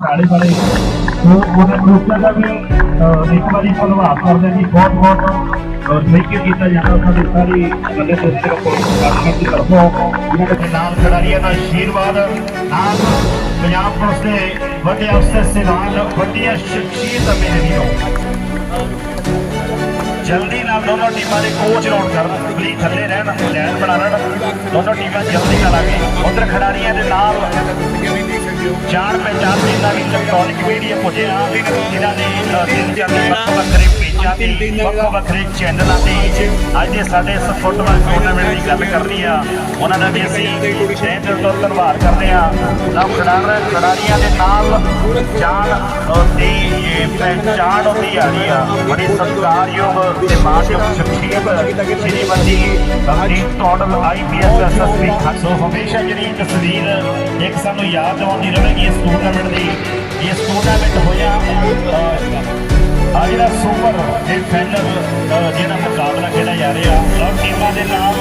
ਆਲੇ ਵਾਲੇ। ਉਹ ਉਹਨਾਂ ਗਰੁੱਪਾਂ ਦਾ ਵੀ ਅਹ, ਇੱਕ ਵਾਰੀ ਧੰਨਵਾਦ ਕਰਦੇ ਜੀ ਬਹੁਤ ਬਹੁਤ ਥੈਂਕ ਯੂ ਕੀਤਾ ਜਾਂਦਾ ਸਾਡੇ ਸਾਰੀ ਬੰਦੇ ਦੋਸਤਾਂ ਕੋਲ ਦੀ ਤਰਫੋਂ ਜਿਨ੍ਹਾਂ ਦੇ ਨਾਲ ਖਿਡਾਰੀਆਂ ਦਾ ਆਸ਼ੀਰਵਾਦ ਨਾਲ ਪੰਜਾਬ ਪੁਲਿਸ ਦੇ ਵੱਡੇ ਅਫਸਰ ਸੇਵਾਨ ਵੱਡੀਆਂ ਸ਼ਖਸੀਅਤਾਂ ਮੇਰੇ ਵੀਰੋ। ਜਲਦੀ ਨਾਲ ਦੋਨੋਂ ਟੀਮਾਂ ਦੇ ਕੋਚ ਨੋਟ ਕਰਨ ਪਲੀਜ਼ ਥੱਲੇ ਰਹਿਣ ਲੈਣ ਬਣਾ ਲੈਣ। ਦੋਨੋਂ ਟੀਮਾਂ ਜਲਦੀ ਨਾਲ ਆ ਗਏ ਉਧਰ ਖਿਡਾਰੀਆਂ ਦੇ ਨਾਲ। ਜਾਣ ਪਹਿਚਾਣ ਦੇ ਨਾਲ ਇਲੈਕਟ੍ਰੋਨਿਕ ਮੀਡੀਆ ਪੁੱਜਿਆ ਜਿਨ੍ਹਾਂ ਨੇ ਅ, ਦਿਨ ਵੱਖ ਵੱਖਰੇ ਪੇਜਾਂ ਤੇ ਵੱਖ ਵੱਖਰੇ ਚੈਨਲਾਂ ਤੇ ਅੱਜ ਦੇ ਸਾਡੇ ਇਸ ਫੁੱਟਬਾਲ ਟੂਰਨਾਮੈਂਟ ਦੀ ਗੱਲ ਕਰਨੀ ਆ। ਉਹਨਾਂ ਦਾ ਵੀ ਅਸੀਂ ਤਹਿ ਦਿਲ ਤੋਂ ਧੰਨਵਾਦ ਕਰਦੇ ਆ। ਸਭ ਖਿਡਾਰ ਖਿਡਾਰੀਆਂ ਦੇ ਨਾਲ ਜਾਨ ਦੀ ਪਹਿਚਾਣ ਹੁੰਦੀ ਆ ਰਹੀ ਆ। ਬੜੀ ਸਤਿਕਾਰਯੋਗ ਤੇ ਮਾਨਯੋਗ ਸ਼ਖਸੀਅਤ ਸ਼੍ਰੀਮਤੀ ਅਮਰੀਕ ਟੌਡਲ ਆਈਪੀਐਸ ਐਸਐਸਪੀ ਸੋ ਹਮੇਸ਼ਾ ਜਿਹੜੀ ਤਸਵੀਰ ਇੱਕ ਸਾਨੂੰ ਯਾਦ ਆਉਂਦੀ ਦਿਵਾਉਂਦੀ ਰਹੇਗੀ ਇਸ ਟੂਰਨਾਮੈਂਟ ਦੀ, ਇਸ ਟੂਰਨਾਮੈਂਟ ਹੋਇਆ ਆ ਜਿਹੜਾ ਸੁਪਰ ਇਹ ਫਾਈਨਲ ਜਿਹੜਾ ਮੁਕਾਬਲਾ ਖੇਡਿਆ ਜਾ ਰਿਹਾ ਸਭ ਟੀਮਾਂ ਦੇ ਨਾਲ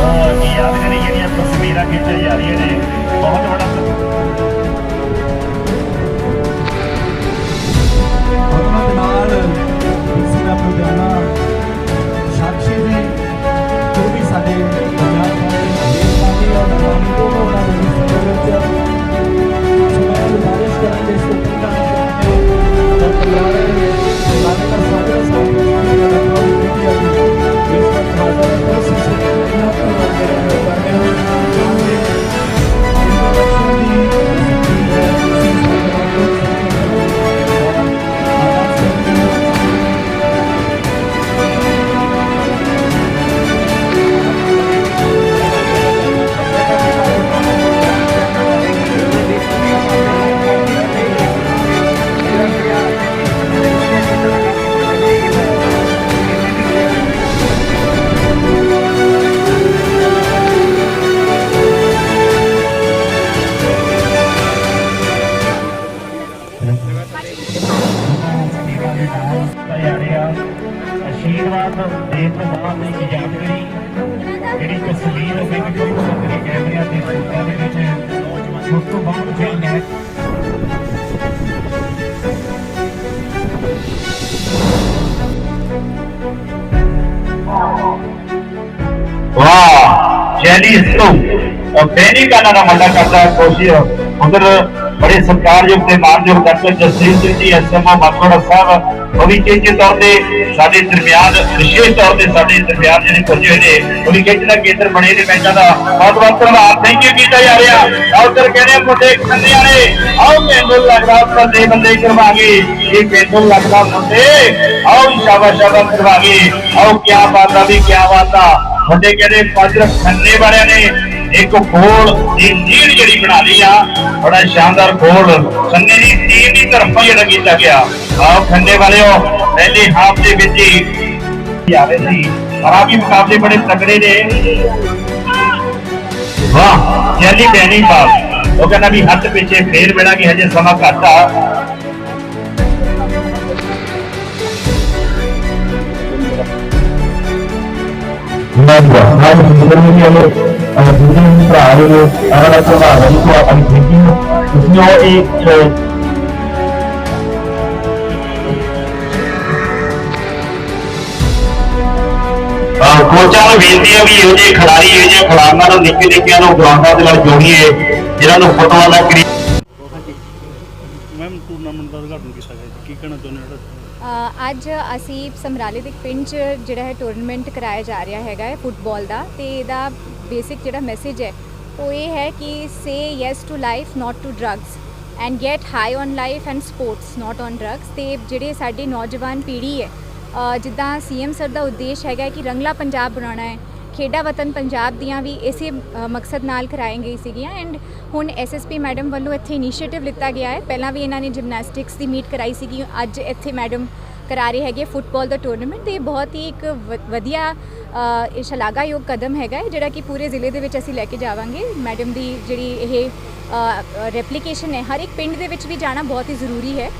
ਯਾਦ ਯਾਦਗਾਰੀ ਜਿਹੜੀਆਂ ਤਸਵੀਰਾਂ ਖਿੱਚੀਆਂ ਜਾ ਰਹੀਆਂ ਨੇ। ਜਿਹੜੀ ਤਸਵੀਰ ਉਹ ਵੀ ਕੋਈ ਸਕਰੀ ਕੈਮਰਿਆਂ ਦੇ ਸੂਟਾਂ ਦੇ ਵਿੱਚ, ਉਸ ਤੋਂ ਬਾਅਦ ਫਿਰ ਮੈਂ ਵਾਹ ਜੈਲੀ ਸੋ ਬੈਨੀ ਦਾ ਨਾਮ ਮੰਡਾ ਕਰਦਾ ਕੋਸ਼ਿਸ਼ ਉਧਰ ਬੜੇ ਸਤਿਕਾਰਯੋਗ ਤੇ ਮਾਨਯੋਗ ਡਾਕਟਰ ਜਸਦੀਪ ਸਿੰਘ ਜੀ ਐਸਐਮਓ ਮਾਤੋੜਾ ਸਾਹਿਬ, ਉਹ ਵੀ ਚੇਚੇ ਤੌਰ ਤੇ ਸਾਡੇ ਦਰਮਿਆਨ, ਵਿਸ਼ੇਸ਼ ਤੌਰ ਤੇ ਸਾਡੇ ਦਰਮਿਆਨ ਜਿਹੜੇ ਪੁੱਜੇ ਹੋਏ ਨੇ, ਉਹ ਵੀ ਖੇਡ ਕੇਂਦਰ ਬਣੇ ਨੇ ਮੈਚਾਂ ਦਾ। ਬਹੁਤ ਬਹੁਤ ਧੰਨਵਾਦ। ਥੈਂਕ ਯੂ ਕੀਤਾ ਜਾ ਰਿਹਾ। ਆਓ ਉਧਰ ਕਹਿੰਦੇ ਮੁੰਡੇ ਖੰਨੇ ਵਾਲੇ ਆਓ ਮੈਨੂੰ ਲੱਗਦਾ, ਬੰਦੇ ਬੰਦੇ ਕਰਵਾਗੇ ਇਹ ਮੈਨੂੰ ਲੱਗਦਾ ਮੁੰਡੇ। ਆਓ, ਸ਼ਾਬਾਸ਼ ਸ਼ਾਬਾਸ਼ ਕਰਵਾਗੇ ਆਓ ਕੀ ਬਾਤ ਆ ਵੀ ਕੀ ਬਾਤ। ਆ ਮੁੰਡੇ ਕਹਿੰਦੇ, ਪੰਜ ਖੰਨੇ ਵਾਲਿਆਂ ਨੇ। ਇੱਕ ਗੋਲ ਦੀ ਲੀਡ ਜਿਹੜੀ ਬਣਾ ਲਈ ਆ ਬੜਾ ਸ਼ਾਨਦਾਰ ਗੋਲ ਖੰਨੇ ਦੀ ਟੀਮ ਦੀ ਤਰਫੋਂ ਜਿਹੜਾ ਕੀਤਾ ਗਿਆ। ਆਓ ਖੰਨੇ ਵਾਲਿਓ ਪਹਿਲੇ ਹਾਫ ਦੇ ਵਿੱਚ ਹੀ ਆ ਸੀ। ਪਰ ਆ ਵੀ ਮੁਕਾਬਲੇ ਬੜੇ ਤਕੜੇ ਨੇ। ਵਾਹ ਜੈਲੀ ਬੈਣੀ ਬਾਲ ਉਹ ਕਹਿੰਦਾ ਵੀ ਹੱਥ ਪਿੱਛੇ ਫੇਰ ਮਿਲਾ ਕਿ ਹਜੇ ਸਮਾਂ ਘੱਟ ਆ। Nagwa, nagwa, hindi mo niya mo niya ano lo, ang nasa mga dito ang thinking, gusto niyo eh, so, ਅਹ ਕੋਚਾਂ ਨੂੰ ਬੇਨਤੀ ਹੈ ਵੀ ਇਹੋ ਜਿਹੇ ਖਿਡਾਰੀ ਇਹੋ ਜਿਹੇ ਖਿਡਾਰੀਆਂ ਨੂੰ ਨਿੱਕੇ ਨਿੱਕਿਆਂ ਨੂੰ ਗਰਾਊਂਡਾਂ ਦੇ ਨਾਲ ਜੋੜੀਏ ਜਿਨ੍ਹਾਂ ਨੂੰ ਫੁੱਟਬਾਲ ਦਾ ਕਰੀ ਮੈਮ ਟੂਰਨਾਮੈਂਟ ਦਾ ਉਦਘਾਟਨ ਕੀਤਾ ਗਿਆ ਕੀ ਕਹਿਣਾ ਚਾਹੁੰਦੇ ਹੋ ਜਿਹੜਾ ਅੱਜ ਅਸੀਂ ਸਮਰਾਲੇ ਦੇ ਇੱਕ ਪਿੰਡ 'ਚ ਜਿਹੜਾ ਹੈ ਟੂਰਨਾਮੈਂਟ ਕਰਾਇਆ ਜਾ ਰਿਹਾ ਹੈਗਾ ਹੈ ਫੁੱਟਬਾਲ ਦਾ ਤੇ ਇਹਦਾ ਬੇਸਿਕ ਜਿਹੜਾ ਮੈਸੇਜ ਹੈ ਉਹ ਇਹ ਹੈ ਕਿ say yes to life not to drugs and get high on life and sports not on drugs ਤੇ ਜਿਹੜੇ ਸਾਡੀ ਨੌਜਵਾਨ ਪੀੜ੍ਹੀ ਹੈ ਅ, ਜਿੱਦਾਂ ਸੀਐਮ ਸਰ ਦਾ ਉਦੇਸ਼ ਹੈਗਾ ਕਿ ਰੰਗਲਾ ਪੰਜਾਬ ਬਣਾਉਣਾ ਹੈ ਖੇਡਾ ਵਤਨ ਪੰਜਾਬ ਦੀਆਂ ਵੀ ਇਸੇ ਮਕਸਦ ਨਾਲ ਕਰਾਈਆਂ ਗਈ ਸੀਗੀਆਂ ਐਂਡ ਹੁਣ ਐਸਐਸਪੀ ਮੈਡਮ ਵੱਲੋਂ ਇੱਥੇ ਇਨੀਸ਼ੀਏਟਿਵ ਲਿੱਤਾ ਗਿਆ ਹੈ। ਪਹਿਲਾਂ ਵੀ ਇਹਨਾਂ ਨੇ ਜਿਮਨਾਸਟਿਕਸ ਦੀ ਮੀਟ ਕਰਾਈ ਸੀਗੀ ਅੱਜ ਇੱਥੇ ਮੈਡਮ ਕਰਾ ਰਹੇ ਹੈਗੇ ਫੁੱਟਬਾਲ ਦਾ ਟੂਰਨਾਮੈਂਟ ਤੇ ਇਹ ਬਹੁਤ ਹੀ ਇੱਕ ਵ- ਵਧੀਆ ਅ, ਇਹ ਸ਼ਲਾਘਾਯੋਗ ਕਦਮ ਹੈਗਾ ਹੈ ਜਿਹੜਾ ਕਿ ਪੂਰੇ ਜ਼ਿਲ੍ਹੇ ਦੇ ਵਿੱਚ ਅਸੀਂ ਲੈ ਕੇ ਜਾਵਾਂਗੇ। ਮੈਡਮ ਦੀ ਜਿਹੜੀ ਇਹ ਰੈਪਲੀਕੇਸ਼ਨ ਹੈ ਹਰ ਇੱਕ ਪਿੰਡ ਦੇ ਵਿੱਚ ਵੀ ਜਾਣਾ ਬਹੁਤ ਹੀ ਜ਼ਰੂਰੀ ਹੈ।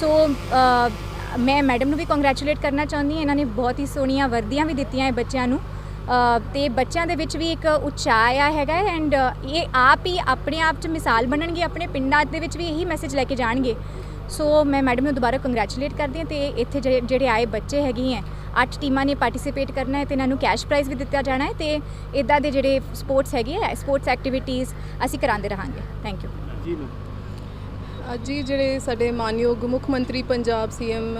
ਸੋ ਅ, ਮੈਂ ਮੈਡਮ ਨੂੰ ਵੀ ਕੰਗ੍ਰੈਚੁਲੇਟ ਕਰਨਾ ਚਾਹੁੰਦੀ ਹਾਂ ਇਹਨਾਂ ਨੇ ਬਹੁਤ ਹੀ ਸੋਹਣੀਆਂ ਵਰਦੀਆਂ ਵੀ ਦਿੱਤੀਆਂ ਹੈ ਬੱਚਿਆਂ ਨੂੰ। ਅ, ਤੇ ਬੱਚਿਆਂ ਦੇ ਵਿੱਚ ਵੀ ਇੱਕ ਉਤਸ਼ਾਹ ਆਇਆ ਹੈਗਾ ਐਂਡ ਇਹ ਆਪ ਹੀ ਆਪਣੇ ਆਪ 'ਚ ਮਿਸਾਲ ਬਣਨਗੇ ਆਪਣੇ ਪਿੰਡਾਂ ਦੇ ਵਿੱਚ ਵੀ ਇਹੀ ਮੈਸੇਜ ਲੈ ਕੇ ਜਾਣਗੇ। ਸੋ ਮੈਂ ਮੈਡਮ ਨੂੰ ਦੁਬਾਰਾ ਕੰਗ੍ਰੈਚੁਲੇਟ ਕਰਦੀ ਹਾਂ ਤੇ ਇੱਥੇ ਜਿਹੜੇ ਜਿਹੜੇ ਆਏ ਬੱਚੇ ਹੈਗੇ ਹੈ ਅੱਠ ਟੀਮਾਂ ਨੇ ਪਾਰਟਿਸਿਪੇਟ ਕਰਨਾ ਹੈ ਤੇ ਇਹਨਾਂ ਨੂੰ ਕੈਸ਼ ਪ੍ਰਾਈਜ਼ ਵੀ ਦਿੱਤਾ ਜਾਣਾ ਹੈ ਤੇ ਇਦਾਂ ਦੇ ਜਿਹੜੇ ਸਪੋਰਟਸ ਹੈਗੇ ਆ ਸਪੋਰਟਸ ਐਕਟੀਵਿਟੀਜ਼ ਅਸੀਂ ਕਰਾਉਂਦੇ ਰਹਾਂਗੇ। ਥੈਂਕ ਯੂ ਜੀ ਮੈਮ ਅੱਜ ਹੀ ਜਿਹੜੇ ਸਾਡੇ ਮਾਨਯੋਗ ਮੁੱਖ ਮੰਤਰੀ ਪੰਜਾਬ ਸੀਐਮ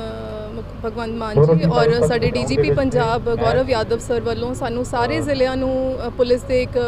ਭਗਵੰਤ ਮਾਨ ਜੀ ਔਰ ਸਾਡੇ ਡੀਜੀਪੀ ਪੰਜਾਬ ਗੌਰਵ ਯਾਦਵ ਸਰ ਵੱਲੋਂ ਸਾਨੂੰ ਸਾਰੇ ਜ਼ਿਲ੍ਹਿਆਂ ਨੂੰ ਪੁਲਿਸ ਦੇ ਇੱਕ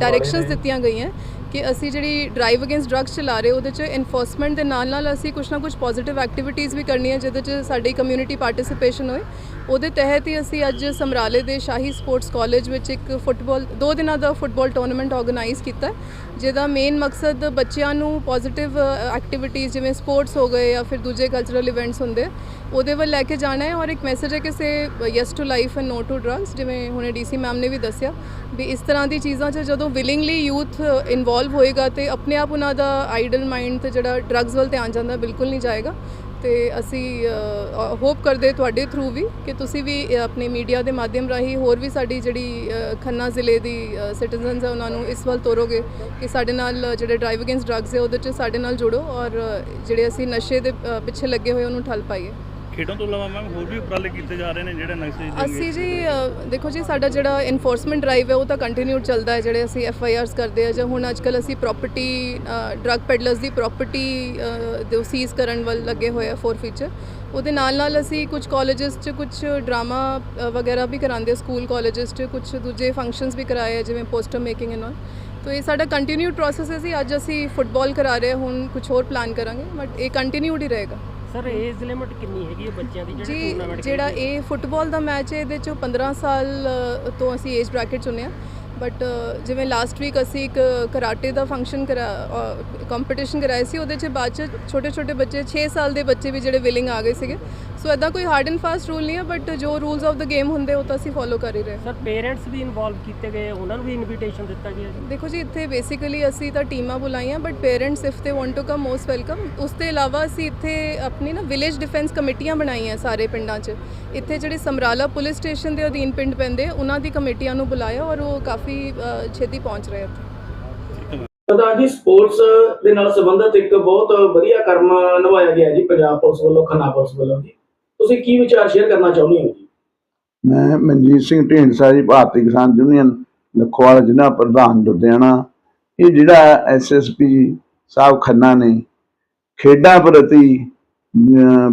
ਡਾਇਰੈਕਸ਼ਨਸ ਦਿੱਤੀਆਂ ਗਈਆਂ। ਕਿ ਅਸੀਂ ਜਿਹੜੀ ਡਰਾਈਵ ਅਗੇਂਸਟ ਡਰੱਗਸ ਚਲਾ ਰਹੇ, ਉਹਦੇ 'ਚ ਇਨਫੋਰਸਮੈਂਟ ਦੇ ਨਾਲ ਨਾਲ ਅਸੀਂ ਕੁਝ ਨਾ ਕੁਝ ਪੋਜ਼ਿਟਿਵ ਐਕਟੀਵਿਟੀਜ਼ ਵੀ ਕਰਨੀਆਂ, ਜਿਹਦੇ 'ਚ ਸਾਡੀ ਕਮਿਊਨਿਟੀ ਪਾਰਟਿਸਿਪੇਸ਼ਨ ਹੋਏ। ਉਹਦੇ ਤਹਿਤ ਹੀ ਅਸੀਂ ਅੱਜ ਸਮਰਾਲੇ ਦੇ ਸ਼ਾਹੀ ਸਪੋਰਟਸ ਕਾਲਜ ਵਿੱਚ ਇੱਕ ਫੁੱਟਬਾਲ, ਦੋ ਦਿਨਾਂ ਦਾ ਫੁੱਟਬਾਲ ਟੂਰਨਾਮੈਂਟ ਆਰਗੇਨਾਈਜ਼ ਕੀਤਾ ਜਿਹਦਾ ਮੇਨ ਮਕਸਦ ਬੱਚਿਆਂ ਨੂੰ ਪੋਜ਼ਿਟਿਵ ਐਕਟੀਵਿਟੀਜ਼ ਜਿਵੇਂ ਸਪੋਰਟਸ ਹੋ ਗਏ ਜਾਂ ਫਿਰ ਦੂਜੇ ਕਲਚਰਲ ਇਵੈਂਟਸ ਹੁੰਦੇ, ਉਹਦੇ ਵੱਲ ਲੈ ਕੇ ਜਾਣਾ ਹੈ। ਔਰ ਇੱਕ ਮੈਸੇਜ ਹੈ ਕਿ say yes to life and no to drugs ਜਿਵੇਂ ਹੁਣੇ ਡੀਸੀ ਮੈਮ ਨੇ ਵੀ ਦੱਸਿਆ ਵੀ ਇਸ ਤਰ੍ਹਾਂ ਦੀ ਚੀਜ਼ਾਂ 'ਚ ਜਦੋਂ ਵਿਲਿੰਗਲੀ ਯੂਥ ਇਨਵੋਲਵ ਹੋਏਗਾ ਤੇ ਆਪਣੇ ਆਪ ਉਹਨਾਂ ਦਾ ਆਈਡਲ ਮਾਈਂਡ ਤੇ ਜਿਹੜਾ ਡਰੱਗਸ ਵੱਲ ਧਿਆਨ ਜਾਂਦਾ, ਬਿਲਕੁਲ ਨਹੀਂ ਜਾਏਗਾ। ਤੇ ਅਸੀਂ ਹੋਪ ਕਰਦੇ ਤੁਹਾਡੇ ਥਰੂ ਵੀ ਕਿ ਤੁਸੀਂ ਵੀ ਆਪਣੇ ਮੀਡੀਆ ਦੇ ਮਾਧਿਅਮ ਰਾਹੀਂ ਹੋਰ ਵੀ ਸਾਡੀ ਜਿਹੜੀ ਖੰਨਾ ਜ਼ਿਲ੍ਹੇ ਦੀ ਸਿਟੀਜ਼ਨਸ ਹੈ ਉਹਨਾਂ ਨੂੰ ਇਸ ਵੱਲ ਤੋਰੋਗੇ ਕਿ ਸਾਡੇ ਨਾਲ ਜਿਹੜੇ ਡਰਾਈਵ ਅਗੇਂਸਟ ਡਰੱਗਸ ਹੈ ਉਹਦੇ 'ਚ ਸਾਡੇ ਨਾਲ ਜੁੜੋ ਔਰ ਜਿਹੜੇ ਅਸੀਂ ਨਸ਼ੇ ਦੇ ਪਿੱਛੇ ਲੱਗੇ ਹੋਏ ਉਹਨੂੰ ਠੱਲ ਪਾਈਏ। ਖੇਡਾਂ ਤੋਂ ਇਲਾਵਾ ਮੈਮ ਹੋਰ ਵੀ ਉਪਰਾਲੇ ਕੀਤੇ ਜਾ ਰਹੇ ਨੇ ਜਿਹੜੇ ਨਕਸ਼ੇ ਦੇ ਅਸੀਂ ਜੀ ਅ, ਦੇਖੋ ਜੀ ਸਾਡਾ ਜਿਹੜਾ ਇਨਫੋਰਸਮੈਂਟ ਡਰਾਈਵ ਹੈ ਉਹ ਤਾਂ ਕੰਟੀਨਿਊਡ ਚੱਲਦਾ ਹੈ ਜਿਹੜੇ ਅਸੀਂ ਐਫ ਆਈ ਆਰਸ ਕਰਦੇ ਆ ਜਾਂ ਹੁਣ ਅੱਜਕੱਲ ਅਸੀਂ ਪ੍ਰਾਪਰਟੀ ਡਰੱਗ ਪੈਡਲਰਸ ਦੀ ਪ੍ਰਾਪਰਟੀ ਦੇ ਸੀਜ਼ ਕਰਨ ਵੱਲ ਲੱਗੇ ਹੋਏ ਆ ਫੋਰ ਫੀਚਰ ਉਹਦੇ ਨਾਲ ਨਾਲ ਅਸੀਂ ਕੁਝ ਕਾਲਜਸ 'ਚ ਕੁਝ ਡਰਾਮਾ ਵਗੈਰਾ ਵੀ ਕਰਾਉਂਦੇ ਸਕੂਲ ਕਾਲਜਸ 'ਚ ਕੁਝ ਦੂਜੇ ਫੰਕਸ਼ਨਸ ਵੀ ਕਰਾਏ ਆ ਜਿਵੇਂ ਪੋਸਟਰ ਮੇਕਿੰਗ ਐਂਡ ਆਲ ਤੋ ਇਹ ਸਾਡਾ ਕੰਟੀਨਿਊਡ ਪ੍ਰੋਸੈਸ ਹੈ ਜੀ ਅੱਜ ਅਸੀਂ ਫੁੱਟਬਾਲ ਕਰਾ ਰਹੇ ਹਾਂ ਹੁਣ ਕੁਝ ਹੋਰ ਪਲਾਨ ਕਰਾਂਗੇ ਬਟ ਇਹ ਕੰਟੀਨਿਊਡ ਹੀ ਰਹੇਗਾ। ਸਰ ਏਜ ਲਿਮਿਟ ਕਿੰਨੀ ਹੈਗੀ ਹੈ ਬੱਚਿਆਂ ਦੀ ਜਿਹੜੇ ਜੀ ਟੂਰਨਾਮੈਂਟ ਜਿਹੜਾ ਇਹ ਫੁੱਟਬਾਲ ਦਾ ਮੈਚ ਹੈ ਇਹਦੇ ਚੋਂ 15 ਸਾਲ ਤੋਂ ਅਸੀਂ ਏਜ ਬ੍ਰੈਕਟ ਚੁਣਿਆ ਬਟ ਜਿਵੇਂ ਲਾਸਟ ਵੀਕ ਅਸੀਂ ਇੱਕ ਕਰਾਟੇ ਦਾ ਫੰਕਸ਼ਨ ਕਰਾ ਕੰਪੀਟੀਸ਼ਨ ਕਰਾਇਆ ਸੀ ਉਹਦੇ 'ਚ ਬਾਅਦ 'ਚ ਛੋਟੇ ਛੋਟੇ ਬੱਚੇ 6 ਸਾਲ ਦੇ ਬੱਚੇ ਵੀ ਜਿਹੜੇ ਵਿਲਿੰਗ ਆ ਗਏ ਸੀਗੇ। ਸੋ ਐਦਾਂ ਕੋਈ ਹਾਰਡ ਐਂਡ ਫਾਸਟ ਰੂਲ ਨਹੀਂ ਹੈ ਬਟ ਜੋ ਰੂਲਸ ਆਫ ਦਾ ਗੇਮ ਹੁੰਦੇ ਉਹ ਤਾਂ ਅਸੀਂ ਫੋਲੋ ਕਰ ਹੀ ਰਹੇ ਸਰ ਪੇਰੈਂਟਸ ਵੀ ਇਨਵੋਲਵ ਕੀਤੇ ਗਏ ਉਹਨਾਂ ਨੂੰ ਵੀ ਇਨਵੀਟੇਸ਼ਨ ਦਿੱਤਾ ਗਿਆ ਜੀ? ਦੇਖੋ ਜੀ ਇੱਥੇ ਬੇਸਿਕਲੀ ਅਸੀਂ ਤਾਂ ਟੀਮਾਂ ਬੁਲਾਈਆਂ but parents if they want to come most welcome ਉਸ ਤੋਂ ਇਲਾਵਾ ਅਸੀਂ ਇੱਥੇ ਆਪਣੀ ਨਾ ਵਿਲੇਜ ਡਿਫੈਂਸ ਕਮੇਟੀਆਂ ਬਣਾਈਆਂ ਸਾਰੇ ਪਿੰਡਾਂ 'ਚ। ਇੱਥੇ ਜਿਹੜੇ ਸਮਰਾਲਾ ਪੁਲਿਸ ਸਟੇਸ਼ਨ ਦੇ ਅਧੀਨ ਪਿੰਡ ਪੈਂਦੇ ਉਹਨਾਂ ਦੀ ਕਮੇਟੀਆਂ ਨੂੰ ਬੁਲਾਇਆ ਔਰ ਉਹ ਕਾਫੀ ਅ, ਛੇਤੀ ਪਹੁੰਚ ਰਹੇ ਇੱਥੇ ਪ੍ਰਧਾਨ ਜੀ ਸਪੋਰਟਸ ਦੇ ਨਾਲ ਸੰਬੰਧਿਤ ਇੱਕ ਬਹੁਤ ਵਧੀਆ ਕਰਮ ਨਿਭਾਇਆ ਗਿਆ ਜੀ ਪੰਜਾਬ ਪੁਲਿਸ ਵੱਲੋਂ ਖੰਨਾ ਪੁਲਿਸ ਵੱਲੋਂ ਜੀ। ਤੁਸੀਂ ਕੀ ਵਿਚਾਰ ਸ਼ੇਅਰ ਕਰਨਾ ਚਾਹੁੰਦੇ ਹੋ ਜੀ? ਮੈਂ ਮਨਜੀਤ ਸਿੰਘ ਢੀਂਡਸਾ ਜੀ ਭਾਰਤੀ ਕਿਸਾਨ ਯੂਨੀਅਨ ਲਖਵਾਲ ਜ਼ਿਲ੍ਹਾ ਪ੍ਰਧਾਨ ਲੁਧਿਆਣਾ। ਇਹ ਜਿਹੜਾ ਐਸਐਸਪੀ ਸਾਹਿਬ ਖੰਨਾ ਨੇ ਖੇਡਾਂ ਪ੍ਰਤੀ